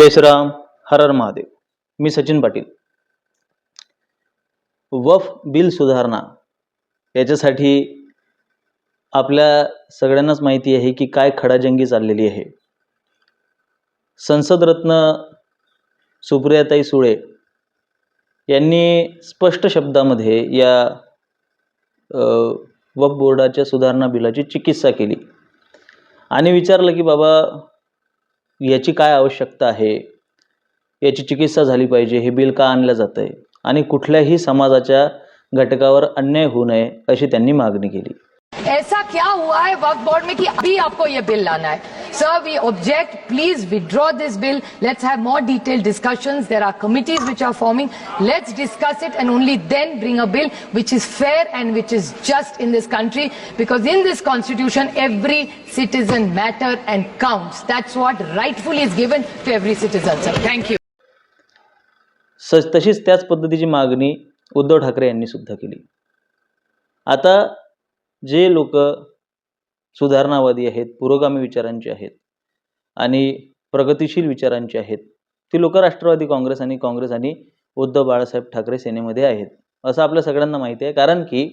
जय श्रीराम हर हर महादेव. मी सचिन पाटील. वफ बिल सुधारणा याच्यासाठी आपल्या सगळ्यांनाच माहिती आहे की काय खडाजंगी चाललेली आहे. संसदरत्न सुप्रियाताई सुळे यांनी स्पष्ट शब्दामध्ये या वफ बोर्डाच्या सुधारणा बिलाची चिकित्सा केली. आणि विचारलं की बाबा याची काय आवश्यकता आहे? याची चिकित्सा झाली पाहिजे हे बिल का आणलं जातं आहे आणि कुठल्याही समाजाच्या घटकावर अन्याय होऊ नये अशी त्यांनी मागणी केली. ऐसा क्या हुआ है? वक्त बोर्ड में कि अभी आपको ये बिल लाना है। Sir, we object please withdraw this bill Let's have more detailed discussions. There are committees which are forming let's discuss it and only then bring a bill which is fair and which is just in this country because in this constitution every citizen matter and counts that's what rightfully is given to every citizen sir thank you तशीच त्याच पद्धतीची मागणी उद्धव ठाकरे यांनी सुद्धा केली आता जे लोक सुधारणावादी आहेत पुरोगामी विचारांचे आहेत आणि प्रगतिशील विचारांचे आहेत. ती लोक राष्ट्रवादी काँग्रेस आणि काँग्रेस आणि उद्धव बाळासाहेब ठाकरे सेनेमध्ये आहेत. असं आपल्या सगळ्यांना माहिती आहे. कारण की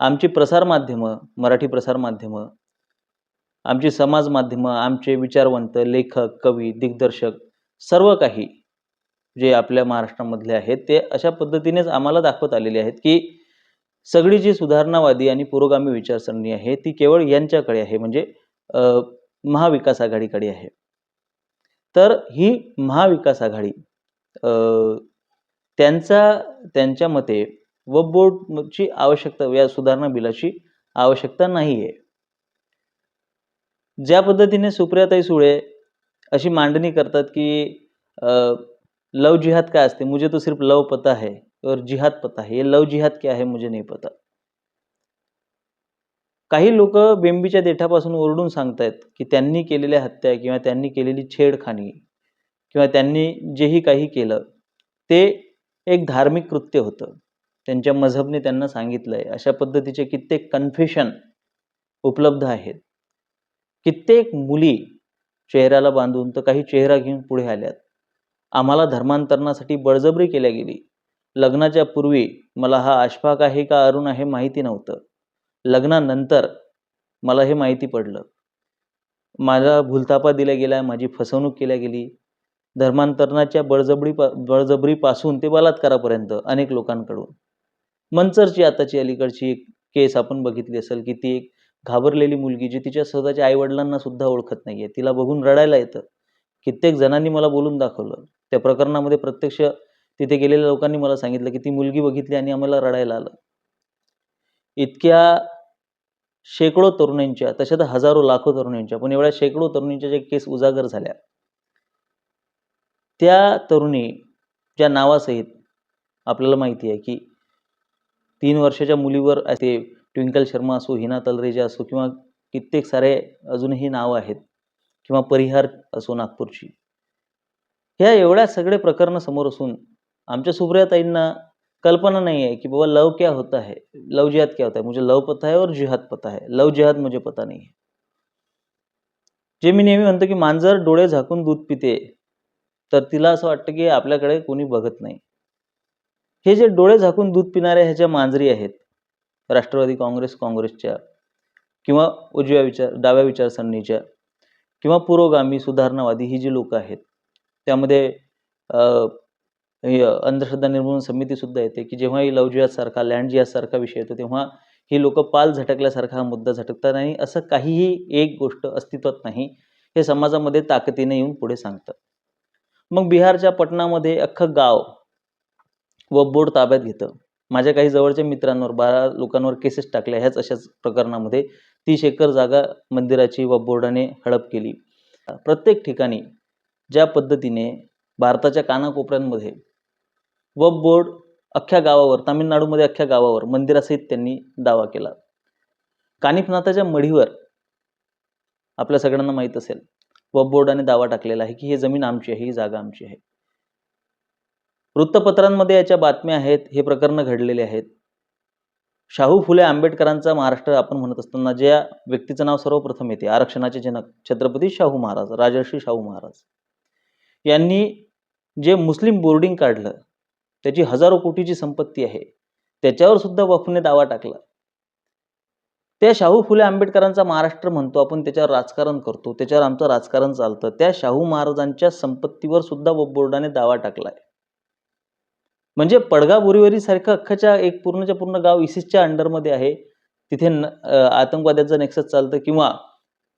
आमची प्रसारमाध्यमं मराठी प्रसारमाध्यमं आमची समाज माध्यमं आमचे विचारवंत लेखक कवी दिग्दर्शक सर्व काही जे आपल्या महाराष्ट्रामधले आहेत ते अशा पद्धतीनेच आम्हाला दाखवत आलेले आहेत की सगळी जी सुधारणावादी आणि पुरोगामी विचारसरणी आहे ती केवळ यांच्याकडे आहे म्हणजे महाविकास आघाडीकडे आहे. तर ही महाविकास आघाडी त्यांचा त्यांच्या मते व बोर्डची आवश्यकता या सुधारणा बिलाची आवश्यकता नाही आहे ज्या पद्धतीने सुप्रियाताई सुळे अशी मांडणी करतात की लव जिहाद काय असते मुझे तो सिर्फ लव पता है और जिहाद पता है ये लव जिहाद क्या है मुझे नहीं पता। काही लोक बेंबीच्या देठापासून ओरडून सांगतायत की त्यांनी केलेल्या हत्या किंवा त्यांनी केलेली छेडखानी किंवा त्यांनी जेही काही केलं ते एक धार्मिक कृत्य होतं. त्यांच्या मजहबने त्यांना सांगितलं आहे अशा पद्धतीचे कित्येक कन्फेशन उपलब्ध आहेत. कित्येक मुली चेहऱ्याला बांधून तर काही चेहरा घेऊन पुढे आल्यात. आम्हाला धर्मांतरणासाठी बळजबरी केल्या गेली. लग्नाच्या पूर्वी मला हा अशफाक आहे का अरुण आहे माहिती नव्हतं. लग्नानंतर मला हे माहिती पडलं. माझा भुलतापा दिला गेला माझी फसवणूक केल्या गेली. धर्मांतरणाच्या बळजबरी बळजबरीपासून ते बलात्कारापर्यंत अनेक लोकांकडून. मंचरची आताची अलीकडची एक केस आपण बघितली असेल की ती एक घाबरलेली मुलगी जी तिच्या स्वतःच्या आईवडिलांना सुद्धा ओळखत नाहीये. तिला बघून रडायला येतं. कित्येक जणांनी मला बोलून दाखवलं. त्या प्रकरणामध्ये प्रत्यक्ष तिथे गेलेल्या लोकांनी मला सांगितलं की ती मुलगी बघितली आणि आम्हाला रडायला आलं. इतक्या शेकडो तरुणींच्या तशा तर हजारो लाखो तरुणींच्या पण एवढ्या शेकडो तरुणींच्या ज्या केस उजागर झाल्या त्या तरुणी ज्या नावासहित आपल्याला माहिती आहे की तीन वर्षाच्या मुलीवर ते ट्विंकल शर्मा असो हिना तलरेजा असो किंवा कित्येक सारे अजूनही नावं आहेत किंवा परिहार असो नागपूरची ह्या एवढ्या सगळे प्रकरणं समोर असून आमच्या सुप्रियाताईंना कल्पना नहीं है कि बाबा लव क्या होता है? लव जिहाद क्या होता है? मुझे लव पता है और जिहाद पता है। लव जिहाद मुझे पता नाही है। जे मी नेहमी म्हणतो की मांजर डोळे झाकून दूध पिते तर तिला असं वाटतं की आपल्याकडे कोणी बघत नाही. हे जे डोळे झाकून दूध पिणाऱ्या ह्याच्या मांजरी आहेत राष्ट्रवादी काँग्रेस काँग्रेसच्या किंवा उजव्या विचार डाव्या विचारसरणीच्या किंवा पुरोगामी सुधारणावादी ही जी लोक आहेत त्यामध्ये अंधश्रद्धा निर्मूलन समिती सुद्धा येते की जेव्हा ही लव जिहाद लँड विषय येतो तेव्हा ही लोक पाल झटकल्यासारखा हा मुद्दा झटकतात आणि असं काहीही एक गोष्ट अस्तित्वात नाही हे समाजामध्ये ताकदीने येऊन पुढे सांगतात. मग बिहारच्या पटनामध्ये अख्खं गाव व बोर्ड ताब्यात घेतं. माझ्या काही जवळच्या मित्रांवर बारा लोकांवर केसेस टाकल्या ह्याच अशाच प्रकरणामध्ये तीस एकर जागा मंदिराची व बोर्डाने हडप केली. प्रत्येक ठिकाणी ज्या पद्धतीने भारताच्या कानाकोपऱ्यांमध्ये वब बोर्ड अख्ख्या गावावर तामिळनाडूमध्ये अख्ख्या गावावर मंदिरासहित त्यांनी दावा केला. कानिफनाथाच्या मढीवर आपल्या सगळ्यांना माहीत असेल वब बोर्डाने दावा टाकलेला आहे की ही जमीन आमची आहे ही जागा आमची आहे. वृत्तपत्रांमध्ये याच्या बातम्या आहेत हे प्रकरणं घडलेले आहेत. शाहू फुले आंबेडकरांचा महाराष्ट्र आपण म्हणत असताना ज्या व्यक्तीचं नाव सर्वप्रथम येते आरक्षणाचे जनक छत्रपती शाहू महाराज राजर्षी शाहू महाराज. यांनी जे मुस्लिम बोर्डिंग काढलं त्याची हजारो कोटीची संपत्ती आहे. त्याच्यावर सुद्धा वफने दावा टाकला. त्या शाहू फुले आंबेडकरांचा महाराष्ट्र म्हणतो आपण त्याच्यावर राजकारण करतो त्याच्यावर आमचं राजकारण चालतं. त्या शाहू महाराजांच्या संपत्तीवर सुद्धा वफ बोर्डाने दावा टाकलाय. म्हणजे पडगा बोरीवरी सारखं अख्खाच्या एक पूर्णच्या पूर्ण गाव इसिसच्या अंडरमध्ये आहे. तिथे आतंकवाद्याचं नेक्सस चालतं किंवा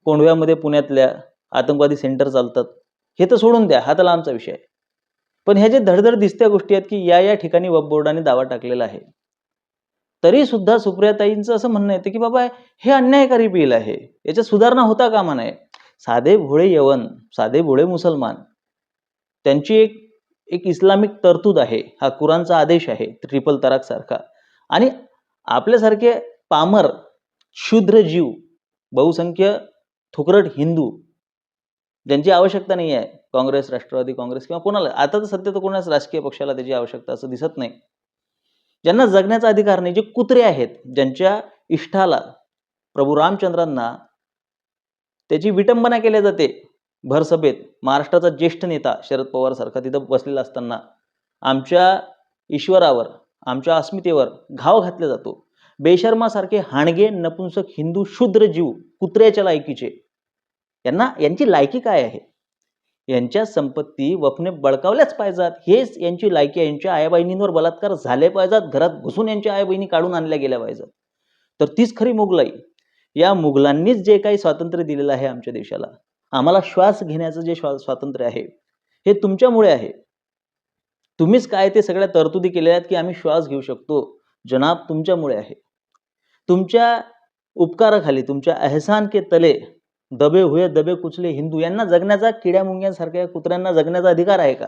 कोंडव्यामध्ये पुण्यातल्या आतंकवादी सेंटर चालतात. हे तर सोडून द्या हा तर लांबचा विषय आहे. पण ह्या जे धडधड दिसत्या गोष्टी आहेत की या या ठिकाणी वब बोर्डाने दावा टाकलेला आहे. तरी सुद्धा सुप्रियाताईंचं असं म्हणणं येतं की बाबा हे अन्यायकारी बिल आहे. याच्यात सुधारणा होता कामा नये. साधे भोळे यवन साधे भोळे मुसलमान त्यांची एक एक इस्लामिक तरतूद आहे. हा कुरानचा आदेश आहे ट्रिपल तराक सारखा. आणि आपल्यासारखे पामर शूद्र जीव बहुसंख्य थुकरट हिंदू ज्यांची आवश्यकता नाही आहे काँग्रेस राष्ट्रवादी काँग्रेस किंवा कोणाला आता तर सध्या तर कोणाच राजकीय पक्षाला त्याची आवश्यकता असं दिसत नाही. ज्यांना जगण्याचा अधिकार नाही जे कुत्रे आहेत ज्यांच्या इष्टाला प्रभू रामचंद्रांना त्याची विटंबना केल्या जाते भरसभेत महाराष्ट्राचा ज्येष्ठ नेता शरद पवार सारखा तिथं बसलेला असताना आमच्या ईश्वरावर आमच्या अस्मितेवर घाव घातला जातो. बेशर्मासारखे हाणगे नपुंसक हिंदू शूद्र जीव कुत्र्याच्या लायकीचे. यांना यांची लायकी काय आहे? यांच्या संपत्ती वफने बळकावल्याच पाहिजात. हेच यांची लायकी यांच्या आई बहिणींवर बलात्कार झाले पाहिजात. घरात घुसून यांच्या आई बहिणी काढून आणल्या गेल्या पाहिजेत. तर तीच खरी मुघलाई. या मुघलांनीच जे काही स्वातंत्र्य दिलेलं आहे आमच्या देशाला आम्हाला श्वास घेण्याचं जे श्वा स्वातंत्र्य आहे हे तुमच्यामुळे आहे. तुम्हीच काय ते सगळ्या तरतुदी केलेल्या आहेत की आम्ही श्वास घेऊ शकतो. जनाब तुमच्यामुळे आहे. तुमच्या उपकाराखाली तुमच्या एहसान के तले दबे हुए दबे कुचले हिंदू यांना जगण्याचा किड्या मुंग्यांसारख्या कुत्र्यांना जगण्याचा अधिकार आहे का?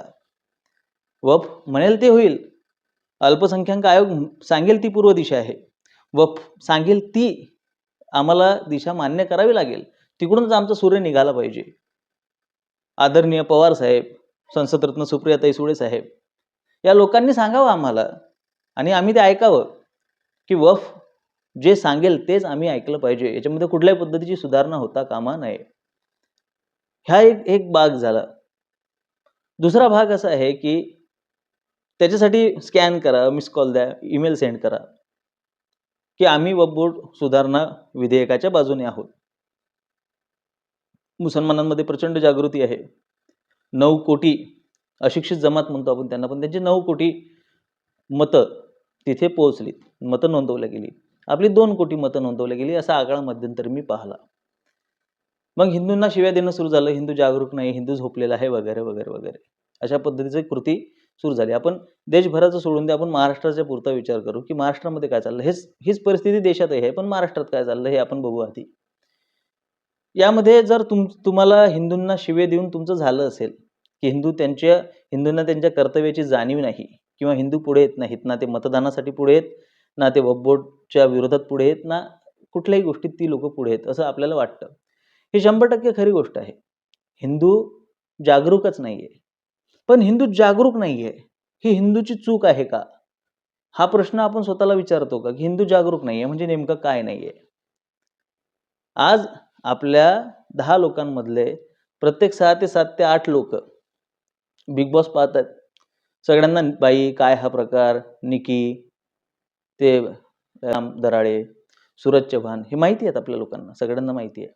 वफ म्हणेल ते होईल. अल्पसंख्याक आयोग सांगेल ती पूर्व दिशा आहे. वफ सांगेल ती आम्हाला दिशा मान्य करावी लागेल. तिकडूनच आमचा सूर्य निघाला पाहिजे. आदरणीय पवार साहेब संसदरत्न सुप्रियाताई सुळे साहेब या लोकांनी सांगावं आम्हाला आणि आम्ही ते ऐकावं की वफ जे सांगेल तेच आम्ही ऐकलं पाहिजे. याच्यामध्ये कुठल्याही पद्धतीची सुधारणा होता कामा नये. ह्या एक एक भाग झाला. दुसरा भाग असा आहे की त्याच्यासाठी स्कॅन करा मिस कॉल द्या ईमेल सेंड करा की आम्ही वब बोर्ड सुधारणा विधेयकाच्या बाजूने आहोत. मुसलमानांमध्ये प्रचंड जागृती आहे. नऊ कोटी अशिक्षित जमात म्हणतो आपण त्यांना पण त्यांची नऊ कोटी मतं तिथे पोहोचलीत मतं नोंदवल्या गेली. आपली दोन कोटी मतं नोंदवली गेली असा आकडा मध्यंतरी मी पाहिला. मग हिंदूंना शिव्या देणं सुरू झालं हिंदू जागरूक नाही हिंदू झोपलेला आहे वगैरे वगैरे वगैरे. अशा पद्धतीची कृती सुरू झाली. आपण देशभराचं सोडून दे आपण महाराष्ट्राच्या पुरता विचार करू की महाराष्ट्रामध्ये काय चाललं? हेच हीच परिस्थिती देशातही आहे पण महाराष्ट्रात काय चाललं हे आपण बघू आधी. यामध्ये जर तुम तुम्हाला हिंदूंना शिवे देऊन तुमचं झालं असेल की हिंदू त्यांच्या हिंदूंना त्यांच्या कर्तव्याची जाणीव नाही किंवा हिंदू पुढे येत नाहीत ना ते मतदानासाठी पुढे येत ना ते वब विरोधात पुढे येत ना कुठल्याही गोष्टीत ती लोक पुढे आहेत असं आपल्याला वाटतं. ही शंभर टक्के खरी गोष्ट आहे. हिंदू जागरूकच नाही आहे पण हिंदू जागरूक नाही आहे ही हिंदूची चूक आहे का? हा प्रश्न आपण स्वतःला विचारतो का? की हिंदू जागरूक नाही आहे म्हणजे नेमकं काय नाही आहे आज आपल्या दहा लोकांमधले प्रत्येक सहा ते सात ते आठ लोक बिग बॉस पाहतात. सगळ्यांना बाई काय हा प्रकार? निकी ते राम दराळे सूरज चव्हाण हे माहिती आहेत आपल्या लोकांना सगळ्यांना माहिती आहे.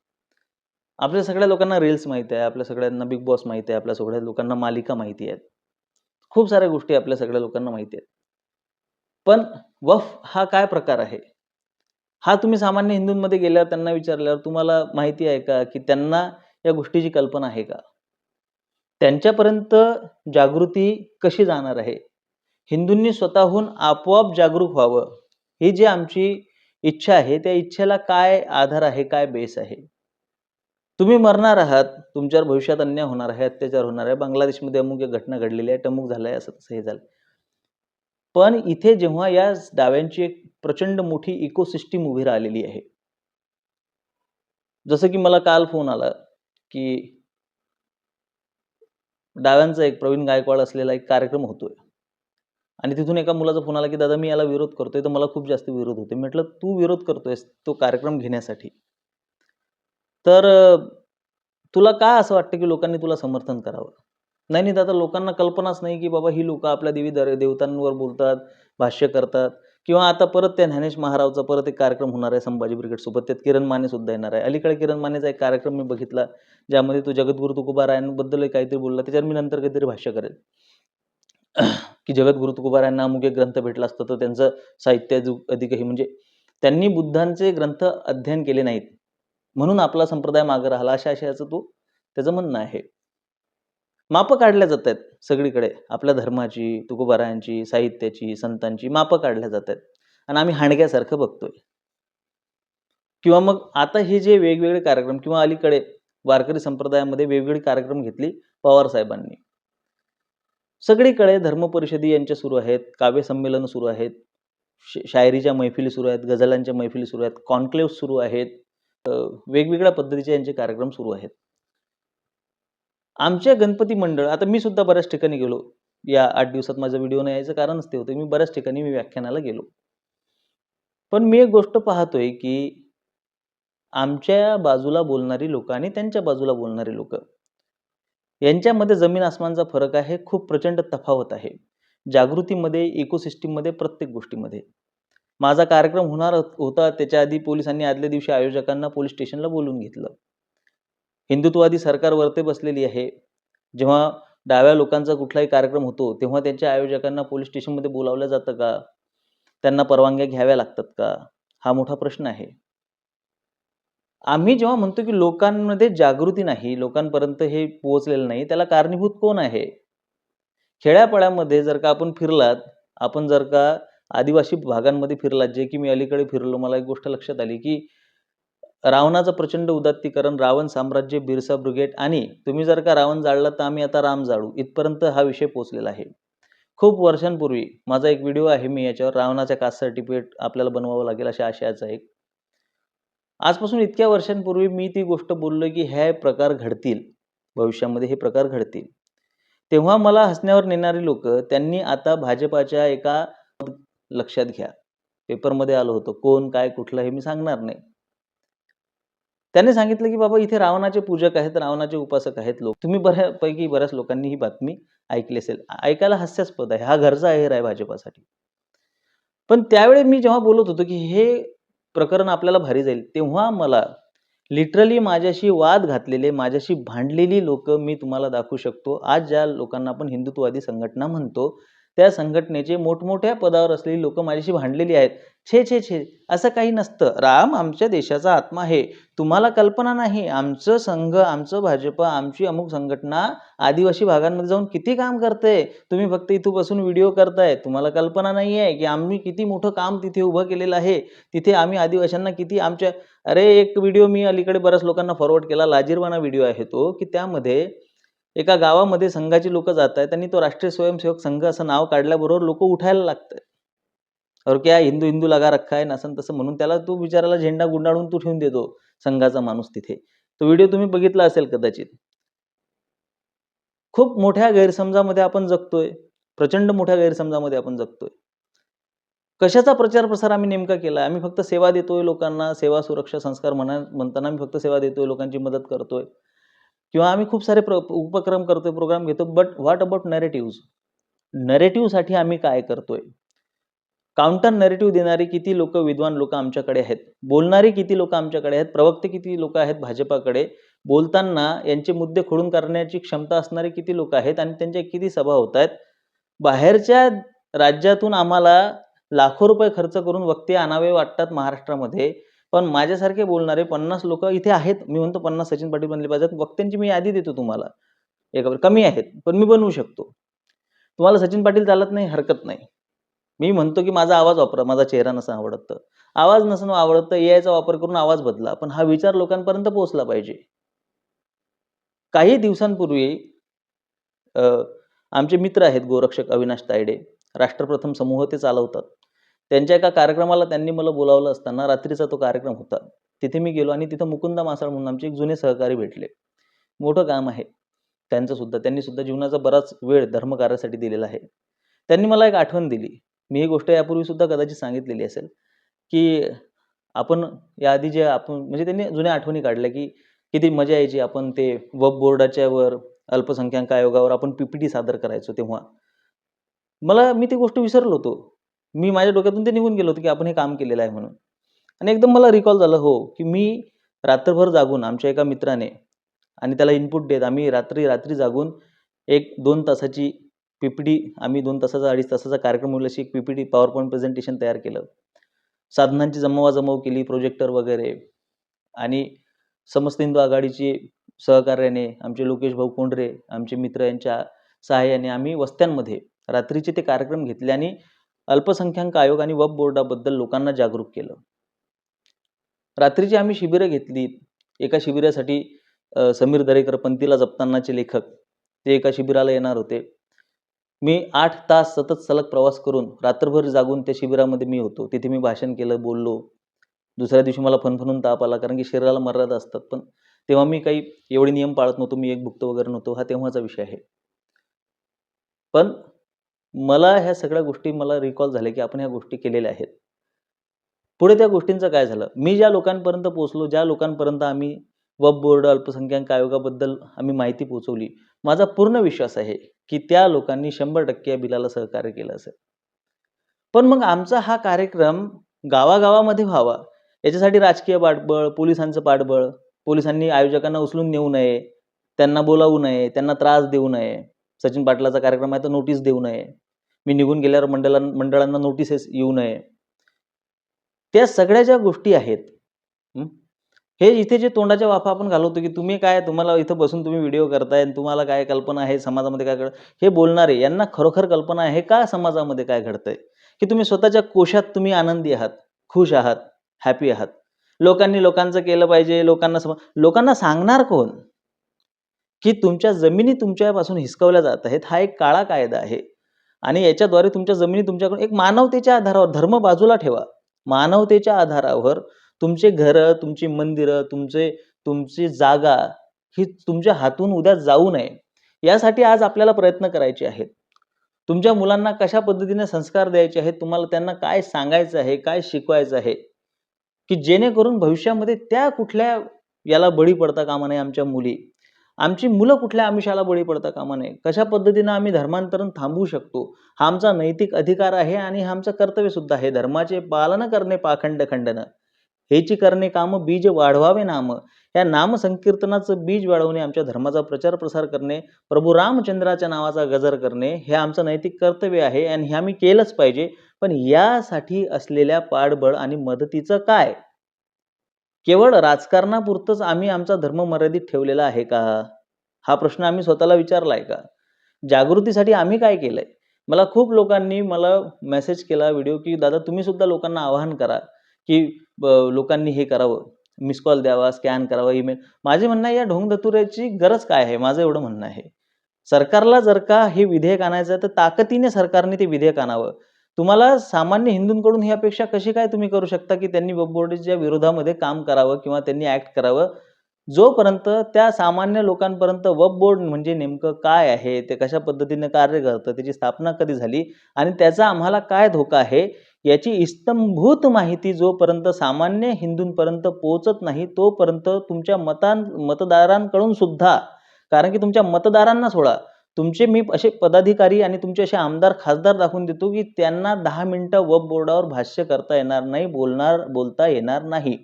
आपल्या सगळ्या लोकांना रील्स माहिती आहे आपल्या सगळ्यांना बिग बॉस माहिती आहे आपल्या सगळ्या लोकांना मालिका माहिती आहेत. खूप साऱ्या गोष्टी आपल्या सगळ्या लोकांना माहिती आहेत. पण वफ हा काय प्रकार आहे? हा तुम्ही सामान्य हिंदूंमध्ये गेल्यावर त्यांना विचारल्यावर तुम्हाला माहिती आहे का की त्यांना या गोष्टीची कल्पना आहे का? त्यांच्यापर्यंत जागृती कशी जाणार आहे? हिंदूंनी स्वतःहून आपोआप जागरूक व्हावं. ही जी आमची इच्छा आहे त्या इच्छेला काय आधार आहे काय बेस आहे? तुम्ही मरणार आहात तुमच्यावर भविष्यात अन्याय होणार आहे अत्याचार होणार आहे. बांगलादेशमध्ये अमुक एक घटना घडलेली आहे टमुक झालं आहे असं तसं हे झालं. पण इथे जेव्हा या डाव्यांची एक प्रचंड मोठी इकोसिस्टीम उभी राहिलेली आहे. जसं की मला काल फोन आला की डाव्यांचा एक प्रवीण गायकवाड असलेला एक कार्यक्रम होतोय. आणि तिथून एका मुलाचा फोन आला की दादा मी याला विरोध करतोय तर मला खूप जास्त विरोध होते म्हटलं तू विरोध करतोयस तो कार्यक्रम घेण्यासाठी. तर तुला काय असं वाटतं की लोकांनी तुला समर्थन करावं? नाही नाही दादा लोकांना कल्पनाच नाही की बाबा ही लोक आपल्या देवी दर देवतांवर बोलतात भाष्य करतात. किंवा आता परत त्या ज्ञानेश महाराजचा परत एक कार्यक्रम होणार आहे संभाजी ब्रिगेडसोबत त्यात किरण माने सुद्धा येणार आहे. अलीकडे किरण मानेचा एक कार्यक्रम मी बघितला ज्यामध्ये तो जगद्गुरु तुकोबारायांबद्दल काहीतरी बोलला त्याच्यावर मी नंतर काहीतरी भाष्य करेल. की जगद्गुरु तुकोबारायांना अमुक एक ग्रंथ भेटला असतो तर त्यांचं साहित्य अधिकही म्हणजे त्यांनी बुद्धांचे ग्रंथ अध्ययन केले नाहीत. म्हणून आपला संप्रदाय मागे राहिला अशा आशयाचं तो त्याचं म्हणणं आहे. मापं काढल्या जात आहेत सगळीकडे. आपल्या धर्माची तुकोबारायांची साहित्याची संतांची मापं काढल्या जात आहेत. आणि आम्ही हाणग्यासारखं बघतोय. किंवा मग आता हे जे वेगवेगळे कार्यक्रम किंवा अलीकडे वारकरी संप्रदायामध्ये वेगवेगळे कार्यक्रम घेतली पवार साहेबांनी. सगळीकडे धर्मपरिषदी यांच्या सुरू आहेत काव्य संमेलन सुरू आहेत श- शायरीच्या मैफिली सुरू आहेत गझलांच्या मैफिली सुरू आहेत कॉन्क्लेव्ह सुरू आहेत वेगवेगळ्या पद्धतीचे यांचे कार्यक्रम सुरू आहेत. आमच्या गणपती मंडळ आता मी सुद्धा बऱ्याच ठिकाणी गेलो. या आठ दिवसात माझा व्हिडिओ नाही यायचं कारणच ते होतं. मी बऱ्याच ठिकाणी मी व्याख्यानाला गेलो. पण मी एक गोष्ट पाहतोय की आमच्या बाजूला बोलणारी लोक आणि त्यांच्या बाजूला बोलणारी लोक यांच्यामध्ये जमीन आसमानचा फरक आहे खूप प्रचंड तफावत आहे. जागृतीमध्ये इकोसिस्टीममध्ये प्रत्येक गोष्टीमध्ये. माझा कार्यक्रम होणार होता त्याच्या आधी पोलिसांनी आदल्या दिवशी आयोजकांना पोलीस स्टेशनला बोलून घेतलं. हिंदुत्ववादी सरकार वरते बसलेली आहे. जेव्हा डाव्या लोकांचा कुठलाही कार्यक्रम होतो तेव्हा त्यांच्या आयोजकांना पोलीस स्टेशनमध्ये बोलावलं जातं का? त्यांना परवानग्या घ्याव्या लागतात का? हा मोठा प्रश्न आहे. आम्ही जेव्हा म्हणतो की लोकांमध्ये जागृती नाही लोकांपर्यंत हे पोहोचलेलं नाही त्याला कारणीभूत कोण आहे? खेड्यापाड्यामध्ये जर का आपण फिरलात आपण जर का आदिवासी भागांमध्ये फिरलात जे की मी अलीकडे फिरलो मला एक गोष्ट लक्षात आली की रावणाचं प्रचंड उदात्तीकरण रावण साम्राज्य बिरसा ब्रिगेड आणि तुम्ही जर का रावण जाळला तर आम्ही आता राम जाळू इथपर्यंत हा विषय पोचलेला आहे. खूप वर्षांपूर्वी माझा एक व्हिडिओ आहे मी याच्यावर रावणाच्या कास्ट सर्टिफिकेट आपल्याला बनवावं लागेल अशा आशयाचा एक आजपासून इतक्या वर्षांपूर्वी मी ती गोष्ट बोललो की हे प्रकार घडतील भविष्यामध्ये हे प्रकार घडतील. तेव्हा मला हसण्यावर नेणारी लोक त्यांनी आता भाजपाच्या एका लक्षात घ्या. पेपरमध्ये आलं होतं कोण काय कुठलं हे मी सांगणार नाही. त्याने सांगितलं की बाबा इथे रावणाचे पूजक आहेत रावणाचे उपासक आहेत लोक. तुम्ही बऱ्यापैकी बऱ्याच लोकांनी ही बातमी ऐकली असेल. ऐकायला हास्यास्पद आहे. हा घरचा आहेर आहे भाजपासाठी. पण त्यावेळी मी जेव्हा बोलत होतो की हे प्रकरण आपल्याला भारी जाईल. तेव्हा मला लिटरली माझ्याशी वाद घातलेले माझ्याशी भांडलेली लोक मी तुम्हाला दाखवू शकतो. आज ज्या लोकांना आपण हिंदुत्ववादी संघटना म्हणतो त्या संघटनेचे मोठमोठ्या पदावर असलेली लोक माझ्याशी भांडलेली आहेत. छे छे छे. असं काही नसतं. राम आमच्या देशाचा आत्मा आहे. तुम्हाला कल्पना नाही. आमचं संघ आमचं भाजप आमची अमुक संघटना आदिवासी भागांमध्ये जाऊन किती काम करते? तुम्ही फक्त इथून बसून व्हिडिओ करताय. तुम्हाला कल्पना नाही आहे की आम्ही किती मोठं काम तिथे उभं केलेलं आहे. तिथे आम्ही आदिवाशांना किती आमच्या अरे एक व्हिडिओ मी अलीकडे बऱ्याच लोकांना फॉरवर्ड केला. लाजीरवाना व्हिडिओ आहे तो की त्यामध्ये एका गावामध्ये संघाची लोक जात आहेत आणि तो राष्ट्रीय स्वयंसेवक संघ असं नाव काढल्याबरोबर लोक उठायला लागत और क्या हिंदू हिंदू लगा रखा आहे नसन तसं म्हणून त्याला तो विचाराला झेंडा गुंडाळून तो ठेवून देतो संघाचा माणूस तिथे. तो व्हिडिओ तुम्ही बघितला असेल कदाचित. खूप मोठ्या गैरसमजामध्ये आपण जगतोय. प्रचंड मोठ्या गैरसमजामध्ये आपण जगतोय. कशाचा प्रचार प्रसार आम्ही नेमका केला आम्ही फक्त सेवा देतोय लोकांना सेवा सुरक्षा संस्कार म्हणा म्हणताना आम्ही फक्त सेवा देतोय लोकांची मदत करतोय. किंवा आम्ही खूप सारे प्र उपक्रम करतोय प्रोग्राम घेतो बट व्हॉट अबाउट नरेटिव्ज नरेटिव्हसाठी आम्ही काय करतोय? काउंटर नरेटिव्ह देणारी किती लोक विद्वान लोक आमच्याकडे आहेत? बोलणारी किती लोक आमच्याकडे आहेत? प्रवक्ते किती लोक आहेत भाजपाकडे? बोलताना यांचे मुद्दे खोडून करण्याची क्षमता असणारे किती लोक आहेत? आणि त्यांच्या किती सभा होत आहेत? बाहेरच्या राज्यातून आम्हाला लाखो रुपये खर्च करून वक्ते आणावे वाटतात महाराष्ट्रामध्ये. पण माझ्यासारखे बोलणारे पन्नास लोक इथे आहेत. मी म्हणतो पन्नास सचिन पाटील बनले पाहिजेत. वक्त्यांची मी यादी देतो तुम्हाला. एका कमी आहेत पण मी बनवू शकतो. तुम्हाला सचिन पाटील चालत नाही हरकत नाही. मी म्हणतो की माझा आवाज वापरा. माझा चेहरा नसा आवडतं. आवाज नसणं आवडतं एआयचा वापर करून आवाज बदला. पण हा विचार लोकांपर्यंत पोहोचला पाहिजे. काही दिवसांपूर्वी आमचे मित्र आहेत गोरक्षक अविनाश तायडे. राष्ट्रप्रथम समूह ते चालवतात. त्यांच्या एका कार्यक्रमाला त्यांनी मला बोलावलं असताना रात्रीचा तो कार्यक्रम होता. तिथे मी गेलो आणि तिथं मुकुंदा मासाळ म्हणून आमचे एक जुने सहकारी भेटले. मोठं काम आहे. त्यांचं सुद्धा त्यांनी सुद्धा जीवनाचा बराच वेळ धर्मकार्यासाठी दिलेला आहे. त्यांनी मला एक आठवण दिली. मी ही गोष्ट यापूर्वी सुद्धा कदाचित सांगितलेली असेल की आपण याआधी जे आपण म्हणजे त्यांनी जुन्या आठवणी काढल्या की किती मजा यायची आपण ते वब बोर्डाच्या वर अल्पसंख्याक आयोगावर आपण पी पी टी सादर करायचो तेव्हा. मला मी ती गोष्ट विसरलो होतो. मी माझ्या डोक्यातून ते निघून गेलो होतो की आपण हे काम केलेलं आहे म्हणून. आणि एकदम मला रिकॉल झालं हो की मी रात्रभर जागून आमच्या एका मित्राने आणि त्याला इनपुट देत आम्ही रात्री रात्री जागून एक दोन तासाची पी पी डी आम्ही दोन तासाचा अडीच तासाचा कार्यक्रम होईल अशी एक P P D PowerPoint presentation तयार केलं. साधनांची जमवाजमव केली प्रोजेक्टर वगैरे आणि समस्त हिंदू आघाडीची सहकार्याने आमचे लोकेश भाऊ कोंडरे आमचे मित्र यांच्या सहाय्याने आम्ही वस्त्यांमध्ये रात्रीचे ते कार्यक्रम घेतले आणि अल्पसंख्याक आयोग आणि वब बोर्डाबद्दल लोकांना जागरूक केलं. रात्रीची आम्ही शिबिरं घेतली. एका शिबिरासाठी समीर दरेकर पंथीला जपतानाचे लेखक ते एका शिबिराला येणार होते. मी आठ तास सतत सलग प्रवास करून रात्रभर जागून त्या शिबिरामध्ये मी होतो. तिथे मी भाषण केलं बोललो. दुसऱ्या दिवशी मला फनफनून ताप आला कारण की शरीराला मर्यादा असतात. पण तेव्हा मी काही एवढे नियम पाळत नव्हतो. मी एक भुक्त वगैरे नव्हतो. हा तेव्हाचा विषय आहे. पण मला ह्या सगळ्या गोष्टी मला रिकॉल झाल्या की आपण ह्या गोष्टी केलेल्या आहेत. पुढे त्या गोष्टींचं काय झालं? मी ज्या लोकांपर्यंत पोहोचलो ज्या लोकांपर्यंत आम्ही वब बोर्ड अल्पसंख्याक आयोगाबद्दल आम्ही माहिती पोहोचवली माझा पूर्ण विश्वास आहे की त्या लोकांनी शंभर टक्के या बिलाला सहकार्य केलं असेल. पण मग आमचा हा कार्यक्रम गावागावामध्ये व्हावा याच्यासाठी राजकीय पाठबळ पोलिसांचं पाठबळ पोलिसांनी आयोजकांना उचलून नेऊ नये त्यांना बोलावू नये त्यांना त्रास देऊ नये सचिन पाटलाचा कार्यक्रम आहे तर नोटीस देऊ नये. मी निघून गेल्यावर मंडळां मंडळांना नोटिसेस येऊ नये. त्या सगळ्या ज्या गोष्टी आहेत हे? इथे जे तोंडाच्या वाफा आपण घालवतो की तुम्ही काय तुम्हाला इथं बसून तुम्ही व्हिडिओ करताय आणि तुम्हाला काय कल्पना आहे समाजामध्ये काय घड हे बोलणारे यांना खरोखर कल्पना आहे का समाजामध्ये काय घडतंय? की तुम्ही स्वतःच्या कोशात तुम्ही आनंदी आहात खुश आहात हॅपी आहात. लोकांनी लोकांचं केलं पाहिजे लोकांना सम लोकांना सांगणार कोण? की तुमच्या जमिनी तुमच्यापासून हिसकवल्या जात आहेत हा एक काळा कायदा आहे. आणि याच्याद्वारे तुमच्या जमिनी तुमच्याकडून एक मानवतेच्या आधारावर धर्म बाजूला ठेवा. मानवतेच्या आधारावर तुमचे घरं तुमची मंदिरं तुमचे तुमची जागा ही तुमच्या हातून उद्या जाऊ नये. यासाठी आज आपल्याला प्रयत्न करायचे आहेत. तुमच्या मुलांना कशा पद्धतीने संस्कार द्यायचे आहेत तुम्हाला त्यांना काय सांगायचं आहे काय शिकवायचं आहे की जेणेकरून भविष्यामध्ये त्या कुठल्या याला बळी पडता कामा नये आमच्या मुली. आमची मुलं कुठल्या आमिषाला बळी पडता कामा नये. कशा पद्धतीनं आम्ही धर्मांतरण थांबवू शकतो? हा आमचा नैतिक अधिकार आहे आणि हा आमचं कर्तव्यसुद्धा आहे. धर्माचे पालन करणे पाखंड खंडन. हेची करणे काम बीज वाढवावे नाम. या नामसंकीर्तनाचं बीज वाढवणे आमच्या धर्माचा प्रचार प्रसार करणे प्रभू रामचंद्राच्या नावाचा गजर करणे हे आमचं नैतिक कर्तव्य आहे आणि हे आम्ही केलंच पाहिजे. पण यासाठी असलेल्या पाठबळ आणि मदतीचं काय? केवळ राजकारणापुरतंच आम्ही आमचा धर्म मर्यादित ठेवलेला आहे का? हा प्रश्न आम्ही स्वतःला विचारला आहे का? जागृतीसाठी आम्ही काय केलंय? मला खूप लोकांनी मला मेसेज केला व्हिडिओ की दादा तुम्ही सुद्धा लोकांना आवाहन करा की ब- लोकांनी हे करावं. मिस कॉल द्यावा स्कॅन करावा ईमेल माझे म्हणणं आहे या ढोंगधतुऱ्याची गरज काय आहे? माझं एवढं म्हणणं आहे. सरकारला जर का हे विधेयक आणायचं तर ताकदीने सरकारने ते विधेयक आणावं. तुम्हाला सामान्य हिंदूंकडून ही अपेक्षा कशी काय तुम्ही करू शकता की त्यांनी वक्फ विरोधामध्ये काम करावं किंवा त्यांनी ऍक्ट करावं? जोपर्यंत त्या सामान्य लोकांपर्यंत वब बोर्ड म्हणजे नेमकं काय आहे ते कशा पद्धतीने कार्य करतं त्याची स्थापना कधी झाली आणि त्याचा आम्हाला काय धोका आहे याची इस्तंभूत माहिती जोपर्यंत सामान्य हिंदूंपर्यंत पोहोचत नाही तोपर्यंत तुमच्या मतां मतदारांकडून सुद्धा कारण की तुमच्या मतदारांना सोडा. तुमचे मी असे पदाधिकारी आणि तुमचे असे आमदार खासदार दाखवून देतो की त्यांना दहा मिनटं वब बोर्डावर भाष्य करता येणार नाही बोलणार बोलता येणार नाही.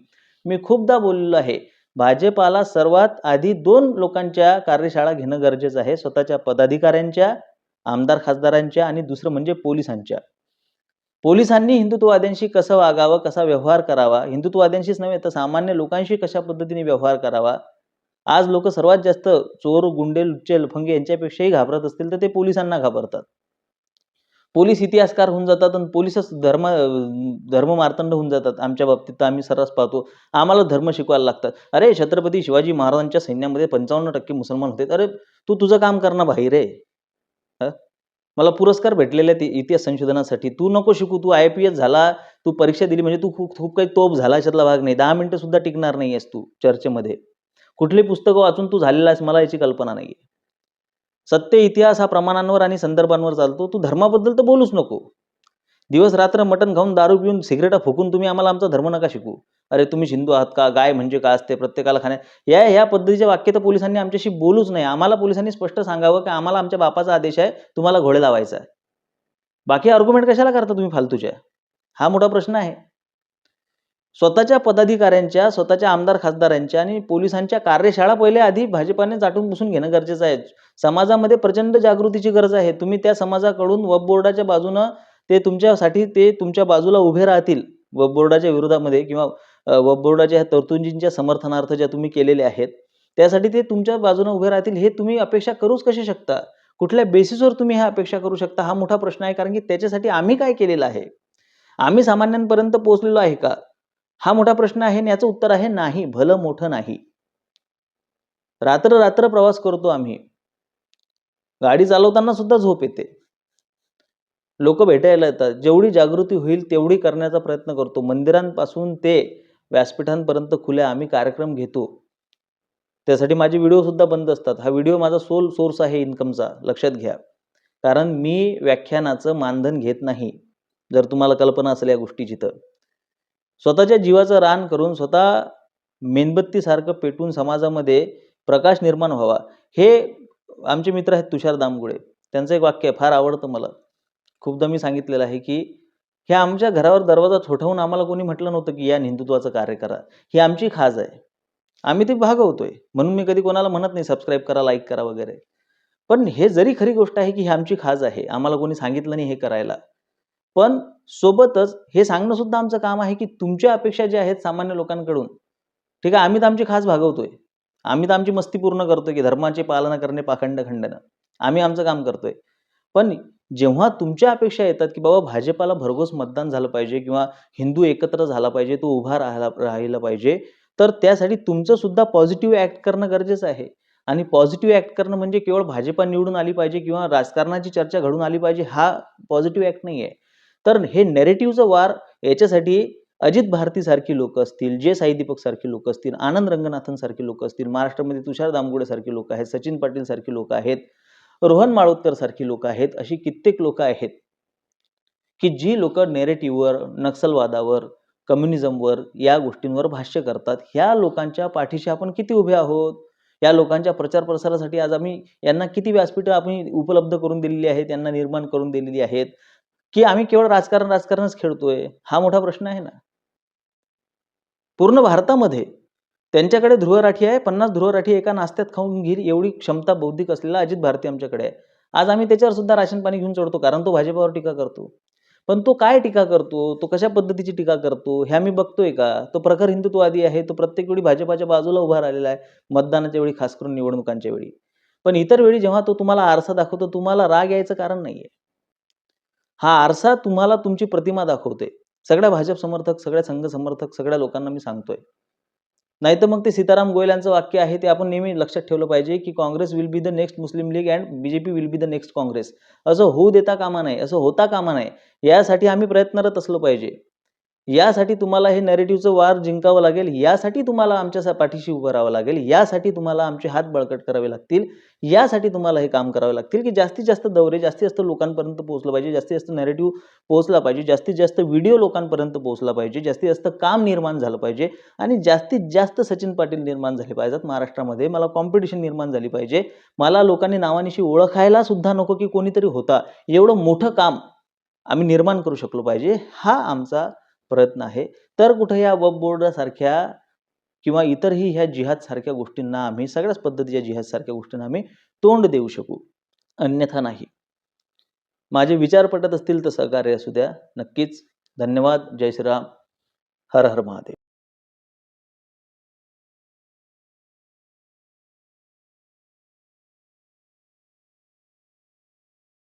मी खूपदा बोललेलो आहे भाजपाला सर्वात आधी दोन लोकांच्या कार्यशाळा घेणं गरजेचं आहे स्वतःच्या पदाधिकाऱ्यांच्या आमदार खासदारांच्या आणि दुसरं म्हणजे पोलिसांच्या. पोलिसांनी हिंदुत्ववाद्यांशी कसं वागावं कसा व्यवहार करावा? हिंदुत्ववाद्यांशीच नव्हे तर सामान्य लोकांशी कशा पद्धतीने व्यवहार करावा? आज लोक सर्वात जास्त चोर गुंडे लुच्चे लफंगे यांच्यापेक्षाही घाबरत असतील तर ते पोलिसांना घाबरतात. पोलीस इतिहासकार होऊन जातात आणि पोलीसच धर्म धर्म मार्तंड होऊन जातात. आमच्या बाबतीत तर आम्ही सर्रास पाहतो. आम्हाला धर्म शिकवायला लागतात. अरे छत्रपती शिवाजी महाराजांच्या सैन्यामध्ये पंचावन्न टक्के मुसलमान होते. अरे तू तुझं काम कर ना आहे मला पुरस्कार भेटलेले ते इतिहास संशोधनासाठी. तू नको शिकू. तू आय पी एस झाला. तू परीक्षा दिली म्हणजे तू खूप खूप काही तोप झाला याच्यातला भाग नाही. दहा मिनिटं सुद्धा टिकणार नाही आहेस तू चर्चेमध्ये. कुठली पुस्तकं वाचून तू झालेला आहेस मला याची कल्पना नाही सत्य इतिहास हा प्रमाणांवर आणि संदर्भांवर चालतो. तू धर्माबद्दल तर बोलूच नको. दिवस रात्र मटण खाऊन दारू पिऊन सिगरेटा फुकून तुम्ही आम्हाला आमचा धर्म नका शिकू अरे तुम्ही हिंदू आहात का? गाय म्हणजे का असते? प्रत्येकाला खाण्या या ह्या पद्धतीचे वाक्य तर पोलिसांनी आमच्याशी बोलूच नाही आम्हाला पोलिसांनी स्पष्ट सांगावं की आम्हाला आमच्या बापाचा आदेश आहे तुम्हाला घोडे लावायचा आहे. बाकी आर्ग्युमेंट कशाला करता तुम्ही फालतूच्या? हा मोठा प्रश्न आहे. स्वतःच्या पदाधिकाऱ्यांच्या स्वतःच्या आमदार खासदारांच्या आणि पोलिसांच्या कार्यशाळा पहिले आधी भाजपाने चाटून पुसून घेणं गरजेचं आहे. समाजामध्ये प्रचंड जागृतीची गरज आहे. तुम्ही त्या समाजाकडून वब बोर्डाच्या बाजूनं ते तुमच्यासाठी ते तुमच्या बाजूला उभे राहतील. वब बोर्डाच्या विरोधामध्ये किंवा वब बोर्डाच्या ह्या तरतुदींच्या समर्थनार्थ ज्या तुम्ही केलेल्या आहेत त्यासाठी ते तुमच्या बाजूने उभे राहतील हे तुम्ही अपेक्षा करूच कशी शकता? कुठल्या बेसिसवर तुम्ही ह्या अपेक्षा करू शकता? हा मोठा प्रश्न आहे कारण की त्याच्यासाठी आम्ही काय केलेलं आहे? आम्ही सामान्यांपर्यंत पोहोचलेलो आहे का? हा मोठा प्रश्न आहे आणि याचं उत्तर आहे नाही भलं मोठं नाही. रात्र रात्र प्रवास करतो आम्ही. गाडी चालवताना सुद्धा झोप येते. लोक भेटायला येतात. जेवढी जागृती होईल तेवढी करण्याचा प्रयत्न करतो. मंदिरांपासून ते व्यासपीठांपर्यंत खुल्या आम्ही कार्यक्रम घेतो. त्यासाठी माझे व्हिडिओ सुद्धा बंद असतात. हा व्हिडिओ माझा सोल सोर्स आहे इन्कमचा. लक्षात घ्या. कारण मी व्याख्यानाचं मानधन घेत नाही. जर तुम्हाला कल्पना असेल या गोष्टीची तर. स्वतःच्या जीवाचं रान करून स्वतः मेणबत्तीसारखं पेटून समाजामध्ये प्रकाश निर्माण व्हावा. हे आमचे मित्र आहेत तुषार दामगुळे त्यांचं एक वाक्य आहे फार आवडतं मला. खूपदा मी सांगितलेलं आहे की हे आमच्या घरावर दरवाजा ठोठावून आम्हाला कोणी म्हटलं नव्हतं की या हिंदुत्वाचं कार्य करा. ही आमची खाज आहे. आम्ही ते भागवतोय. म्हणून मी कधी कोणाला म्हणत नाही सबस्क्राईब करा लाईक करा वगैरे. पण हे जरी खरी गोष्ट आहे की ही आमची खाज आहे आम्हाला कोणी सांगितलं नाही हे करायला. पण सोबतच हे सांगणं सुद्धा आमचं काम आहे की तुमच्या अपेक्षा ज्या आहेत सामान्य लोकांकडून ठीक आहे आम्ही तर आमची खास भागवतोय. आम्ही तर आमची मस्ती पूर्ण करतोय की धर्माची पालना करणे पाखंड खंडनं. आम्ही आमचं काम करतोय. पण जेव्हा तुमच्या अपेक्षा येतात की बाबा भाजपाला भरघोस मतदान झालं पाहिजे किंवा हिंदू एकत्र झाला पाहिजे तो उभा राहिला राहिला पाहिजे तर त्यासाठी तुमचं सुद्धा पॉझिटिव्ह ॲक्ट करणं गरजेचं आहे. आणि पॉझिटिव्ह ॲक्ट करणं म्हणजे केवळ भाजपा निवडून आली पाहिजे किंवा राजकारणाची चर्चा घडून आली पाहिजे हा पॉझिटिव्ह ॲक्ट नाही आहे. तर हे नेरेटिव्हचं वार याच्यासाठी अजित भारती सारखी लोक असतील जे साई दीपक सारखी लोक असतील आनंद रंगनाथन सारखी लोक असतील महाराष्ट्रामध्ये तुषार दामगुडे सारखी लोक आहेत सचिन पाटील सारखी लोक आहेत रोहन माळोदकर सारखी लोक आहेत अशी कित्येक लोक आहेत की जी लोक नेरेटिव्हवर नक्सलवादावर कम्युनिझमवर या गोष्टींवर भाष्य करतात. ह्या लोकांच्या पाठीशी आपण किती उभे आहोत? या लोकांच्या प्रचार प्रसारासाठी आज आम्ही यांना किती व्यासपीठं आम्ही उपलब्ध करून दिलेली आहेत यांना निर्माण करून दिलेली आहेत? की आम्ही केवळ राजकारण राजकारणच खेळतोय? हा मोठा प्रश्न आहे ना. पूर्ण भारतामध्ये त्यांच्याकडे ध्रुवराठी आहे. पन्नास ध्रुवराठी एका नाश्त्यात खाऊन घेईल एवढी क्षमता बौद्धिक असलेला अजित भारती आमच्याकडे आहे. आज आम्ही त्याच्यावर सुद्धा राशन पाणी घेऊन चढतो कारण तो भाजपावर टीका करतो. पण तो काय टीका करतो? तो कशा पद्धतीची टीका करतो? हे आम्ही बघतोय का? तो प्रखर हिंदुत्ववादी आहे. तो प्रत्येक वेळी भाजपाच्या बाजूला उभा राहिलेला आहे मतदानाच्या वेळी खास करून निवडणुकांच्या वेळी. पण इतर वेळी जेव्हा तो तुम्हाला आरसा दाखवतो तुम्हाला राग यायचं कारण नाहीये. हा आरसा तुम्हाला तुमची प्रतिमा दाखवते सगळ्या भाजप समर्थक सगळ्या संघ समर्थक सगळ्या लोकांना मी सांगतोय. नाही तर मग ते सीताराम गोयल यांचं वाक्य आहे ते आपण नेहमी लक्षात ठेवलं पाहिजे की Congress will be the next Muslim League and BJP will be the next Congress. असं होऊ देता कामा नाही असं होता कामा नाही यासाठी आम्ही प्रयत्नरत असलो पाहिजे. यासाठी तुम्हाला हे नॅरेटिव्हचं वार जिंकावं लागेल यासाठी तुम्हाला आमच्या पाठीशी उभं राहावं लागेल यासाठी तुम्हाला आमचे हात बळकट करावे लागतील यासाठी तुम्हाला हे काम करावे लागतील की जास्तीत जास्त दौरे जास्तीत जास्त लोकांपर्यंत पोहोचलं पाहिजे जास्तीत जास्त नॅरेटिव्ह पोहोचला पाहिजे जास्तीत जास्त व्हिडिओ लोकांपर्यंत पोहोचला पाहिजे जास्तीत जास्त काम निर्माण झालं पाहिजे आणि जास्तीत जास्त सचिन पाटील निर्माण झाले पाहिजेत महाराष्ट्रामध्ये. मला कॉम्पिटिशन निर्माण झाली पाहिजे. मला लोकांनी नावानिशी ओळखायला सुद्धा नको की कोणीतरी होता. एवढं मोठं काम आम्ही निर्माण करू शकलो पाहिजे. हा आमचा प्रयत्न आहे. तर कुठं या वब बोर्डासारख्या किंवा इतरही ह्या जिहादसारख्या गोष्टींना आम्ही सगळ्याच पद्धतीच्या जिहादसारख्या गोष्टींना आम्ही तोंड देऊ शकू. अन्यथा नाही. माझे विचार पटत असतील तर सहकार्य असू द्या. नक्कीच. धन्यवाद. जय श्रीराम. हर हर महादेव.